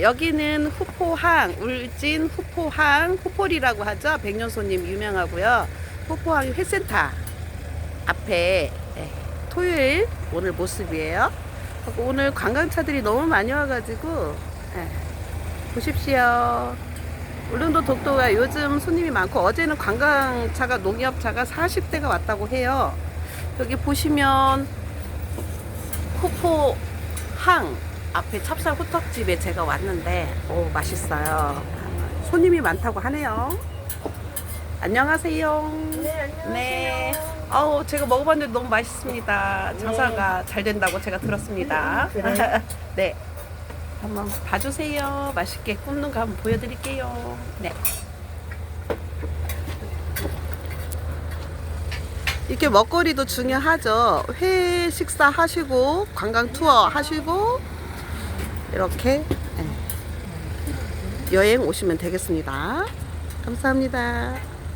여기는 후포항, 울진 후포항, 후포리라고 하죠. 백년손님 유명하고요. 후포항 회센터 앞에 예, 토요일 오늘 모습이에요. 오늘 관광차들이 너무 많이 와가지고 예, 보십시오. 울릉도 독도가 요즘 손님이 많고 어제는 관광차가 농협차가 40대가 왔다고 해요. 여기 보시면 후포항 앞에 찹쌀 호떡집에 제가 왔는데 오 맛있어요. 손님이 많다고 하네요. 안녕하세요. 네, 안녕하세요. 네. 아우 제가 먹어봤는데 너무 맛있습니다. 장사가 잘 된다고 제가 들었습니다. 네? 네. 한번 봐주세요. 맛있게 굽는 거 한번 보여드릴게요. 네. 이렇게 먹거리도 중요하죠. 회 식사 하시고 관광 투어 하시고 이렇게 예, 여행 오시면 되겠습니다. 감사합니다.